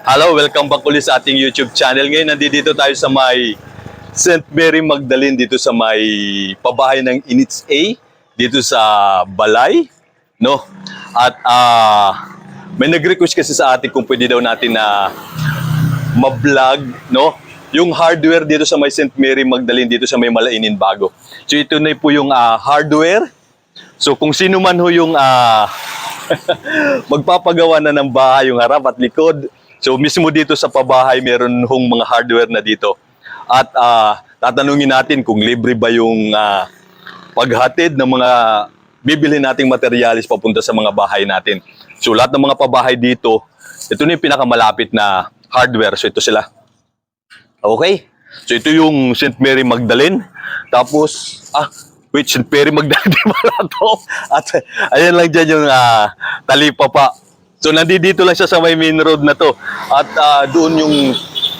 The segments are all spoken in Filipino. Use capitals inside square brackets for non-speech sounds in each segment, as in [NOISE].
Hello, welcome back ulit sa ating YouTube channel. Ngayon, nandito tayo sa may St. Mary Magdalene dito sa may pabahay ng Inits A dito sa Balay, no? At ah may nag-request kasi sa atin kung pwede daw natin na ma-vlog, no? Yung hardware dito sa may St. Mary Magdalene dito sa may Malainin Bago. So ito na po yung ah, hardware. So kung sino man ho yung ah, [LAUGHS] magpapagawa na ng bahay yung harap at likod. So mismo dito sa pabahay meron hong mga hardware na dito. At ah, tatanungin natin kung libre ba yung ah, paghatid ng mga bibili nating materialis papunta sa mga bahay natin. So lahat ng mga pabahay dito, ito na yung pinakamalapit na hardware. So ito sila. Okay? So ito yung St. Mary Magdalene. Tapos, ah, wait, St. Mary Magdalene, [LAUGHS] pala to. At ayan lang dyan yung ah, talipapa. So nandito lang siya sa may main road na to. At ah, doon yung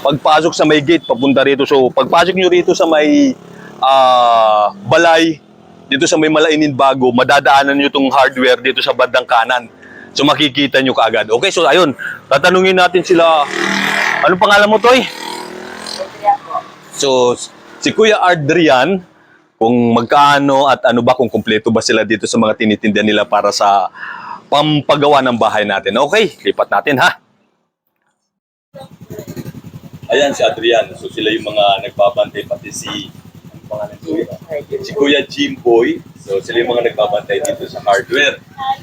pagpasok sa may gate, papunta rito. So pagpasok nyo rito sa may ah, balay, dito sa may Malainin Bago, madadaanan nyo itong hardware dito sa bandang kanan. So makikita nyo kaagad. Okay, so ayun, tatanungin natin sila, ano pangalan mo, Toy? So, si Kuya Adrian, kung magkaano at ano ba, kung kumpleto ba sila dito sa mga tinitinda nila para sa pampagawa ng bahay natin. Okay, lipat natin ha. Ayan si Adrian. So sila yung mga nagbabantay pati si ano pangalan ko Si Kuya Jimboy. So sila yung mga nagbabantay dito sa hardware.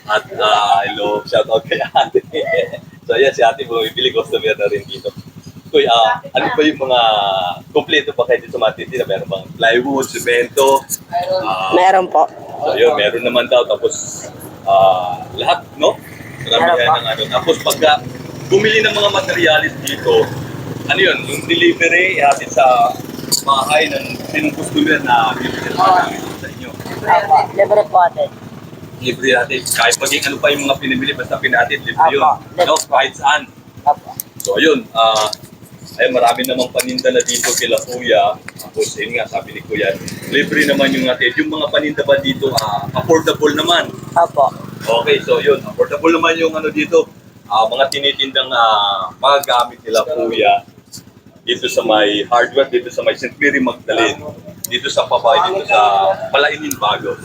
At ah, hello, shout out kay ate. [LAUGHS] so ayan si ate mo, ibili customer na rin dito. Kuya, ah, ano ba yung mga kompleto pa kayo dito titinda? Meron bang plywood, semento? Ah, Meron po. So yun, meron naman daw. Tapos ah, lahat, no? Yan ng ano. Tapos pagka bumili ng mga materialis dito, ano yun, yung delivery, ihatid sa bahay ng sinong customer na bibili namin sa inyo. Libre po atin. Libre natin. Kahit maging ano pa yung mga pinibili, basta pinatid, libre yun. Apo. No? Kahit saan. So ayun, ah ay marami namang paninda na dito kila Kuya. Tapos yun nga, sabi ni Kuya, libre naman yung natin. Yung mga paninda ba dito, ah, affordable naman. Opo. Okay, so yun, affordable naman yung ano dito, ah, mga tinitindang ah, mga gamit nila kuya dito sa may hardware, dito sa may St. Mary Magdalene, dito sa Papay, dito sa Palainin Bago.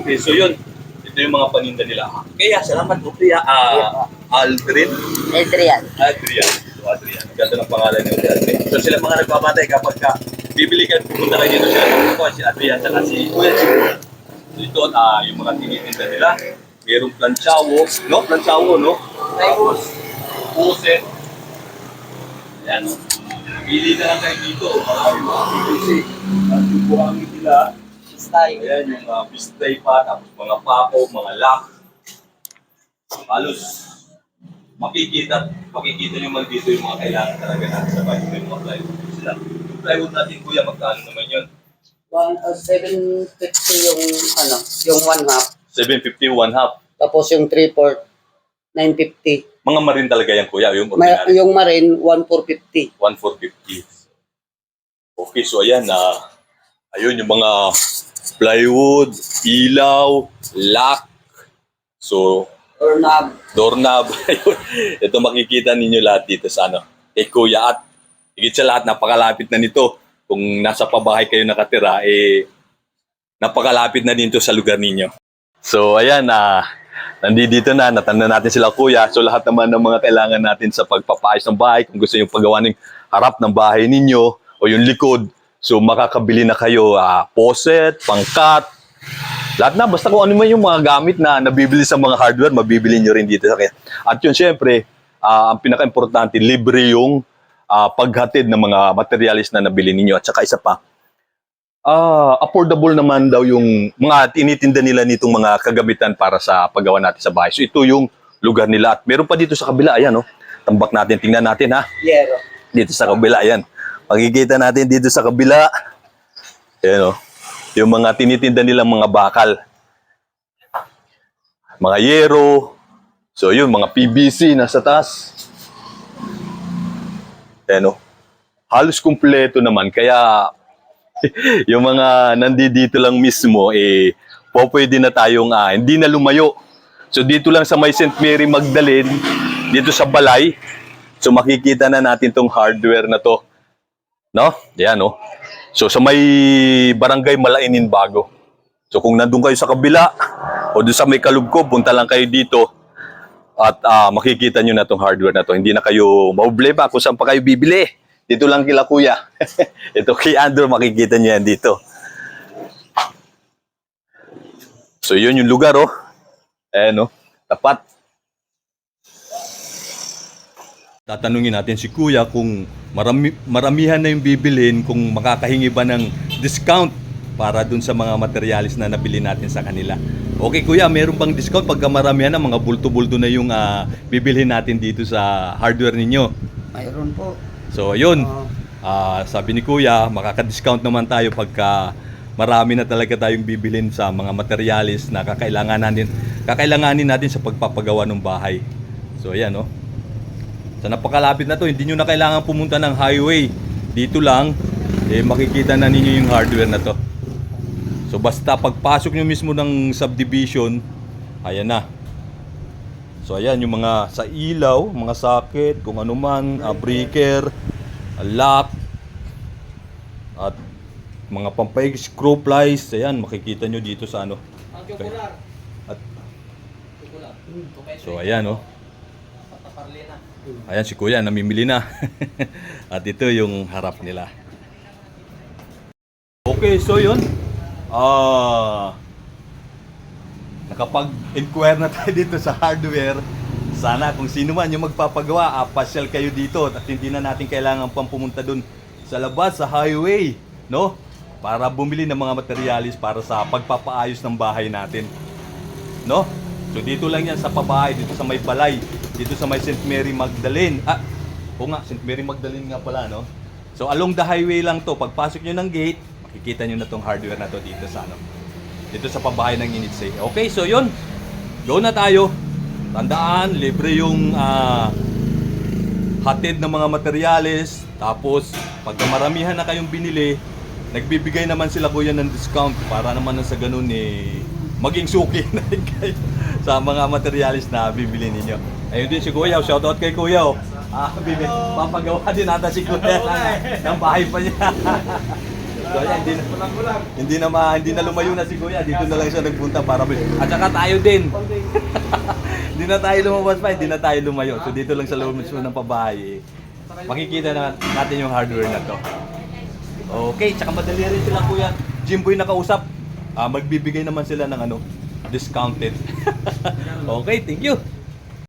Okay, so yun, ito yung mga paninda nila. Kaya salamat po kuya, ah, Aldrin, Adrian. Adrian. So Adrian, ganda ng pangalan ni Adrian. So sila mga nagpapatay kapag ka bibili ka, pupunta kayo dito sila, ako, si Adrian, saka si Kuya Jimbo. So ito, ah, yung mga tinitinda nila. Merong planchawo, no? Planchawo, no? Tapos, puset. Ayan. Pili na lang kayo dito. Marami mga PVC. At yung buhangin nila. Style. Ayan, yung mga bistay pa, tapos mga pako, mga lock. Halos makikita, makikita nyo man dito yung mga kailangan talaga natin sa bahay. Yung mga plywood sila. Yung plywood natin, kuya, magkano naman yun? One, uh, 750 yung ano, yung one half. 750, one half. Tapos yung three port, 950. Mga marin talaga yan, kuya. Yung May, ordinary. yung marine, 1450. 1,450. Okay, so ayan na. ayun, yung mga plywood, ilaw, lock. So, Or knob. doorknob. [LAUGHS] Ayun. Ito makikita ninyo lahat dito sa ano, kay Kuya at higit sa lahat, napakalapit na nito. Kung nasa pabahay kayo nakatira, eh, napakalapit na dito sa lugar ninyo. So, ayan, na nandito na, natanda natin sila Kuya. So, lahat naman ng mga kailangan natin sa pagpapaayos ng bahay, kung gusto nyo paggawa ng harap ng bahay ninyo o yung likod, so makakabili na kayo ah, poset, pangkat, lahat na, basta kung ano man yung mga gamit na nabibili sa mga hardware, mabibili nyo rin dito sa kanya. At yun, syempre, ah, ang pinaka-importante, libre yung ah, paghatid ng mga materialis na nabili ninyo. At saka isa pa, ah, affordable naman daw yung mga tinitinda nila nitong mga kagamitan para sa paggawa natin sa bahay. So ito yung lugar nila. At meron pa dito sa kabila, ayan, oh. tambak natin, tingnan natin ha Yero. dito sa kabila. Ayan. Makikita natin dito sa kabila. Ayan o. Yung mga tinitinda nilang mga bakal. Mga yero. So yun, mga PVC nasa taas. Ayan o. Halos kumpleto naman. Kaya [LAUGHS] yung mga nandito lang mismo, eh, po pwede na tayong, ah, hindi na lumayo. So dito lang sa may St. Mary Magdalene, dito sa Balay, So makikita na natin tong hardware na to. No? Yan, no? So sa may barangay Malainin Bago. So kung nandun kayo sa kabila o doon sa may kalugkob, punta lang kayo dito at ah, makikita nyo na tong hardware na to. Hindi na kayo maublema kung saan pa kayo bibili. Dito lang kila kuya. [LAUGHS] Ito kay Andrew, makikita nyo yan dito. So yun yung lugar oh. Eh no, tapat. Tatanungin natin si Kuya kung marami, maramihan na yung bibilin, kung makakahingi ba ng discount para dun sa mga materialis na nabili natin sa kanila. Okay Kuya, meron bang discount pagka maramihan na mga bulto-bulto na yung ah, bibilhin natin dito sa hardware ninyo? Mayroon po. So yun, Oo. Ah, sabi ni Kuya, makaka-discount naman tayo pagka marami na talaga tayong bibilin sa mga materialis na kakailangan natin, kakailanganin natin sa pagpapagawa ng bahay. So ayan, no. Sa napakalapit na to, hindi nyo na kailangan pumunta ng highway. Dito lang, eh, makikita na ninyo yung hardware na to. So basta pagpasok nyo mismo ng subdivision, ayan na. So ayan yung mga sa ilaw, mga socket, kung ano man, ah, breaker, ah, lock, at mga pampaig screw plies, ayan makikita nyo dito sa ano. Okay. At, so ayan oh. Ayan si Kuya, namimili na. [LAUGHS] At ito yung harap nila. Okay, so yun. Ah, nakapag-inquire na tayo dito sa hardware. Sana kung sino man yung magpapagawa, ah, pasyal kayo dito at hindi na natin kailangan pang pumunta dun sa labas, sa highway, no? Para bumili ng mga materialis para sa pagpapaayos ng bahay natin. No? So dito lang yan sa pabahay, dito sa may balay, dito sa may St. Mary Magdalene. Ah, o nga, St. Mary Magdalene nga pala, no? So along the highway lang to, pagpasok nyo ng gate, makikita nyo na tong hardware na to dito sa ano. Dito sa pabahay ng Initsay. Okay, so yun. Go na tayo. Tandaan, libre yung ah, hatid ng mga materyales. Tapos, pag maramihan na kayong binili, nagbibigay naman sila kuya ng discount para naman na sa ganun eh, maging suki [LAUGHS] na rin kayo sa mga materialis na bibili ninyo. Ayun din si Kuya, shoutout kay Kuya. Oh. Ah, bibi, papagawa din ata si Kuya ng bahay pa niya. [LAUGHS] yan, hindi na, hindi na, ma, hindi na lumayo na si Kuya. Dito na lang siya nagpunta para bili. At saka tayo din. [LAUGHS] hindi na tayo lumabas pa, hindi na tayo lumayo. So dito lang sa loob mismo ng pabahay. Makikita na natin yung hardware na to. Okay, tsaka madali rin sila kuya. Jimboy nakausap. Ah, magbibigay naman sila ng ano, discounted. [LAUGHS] okay, thank you.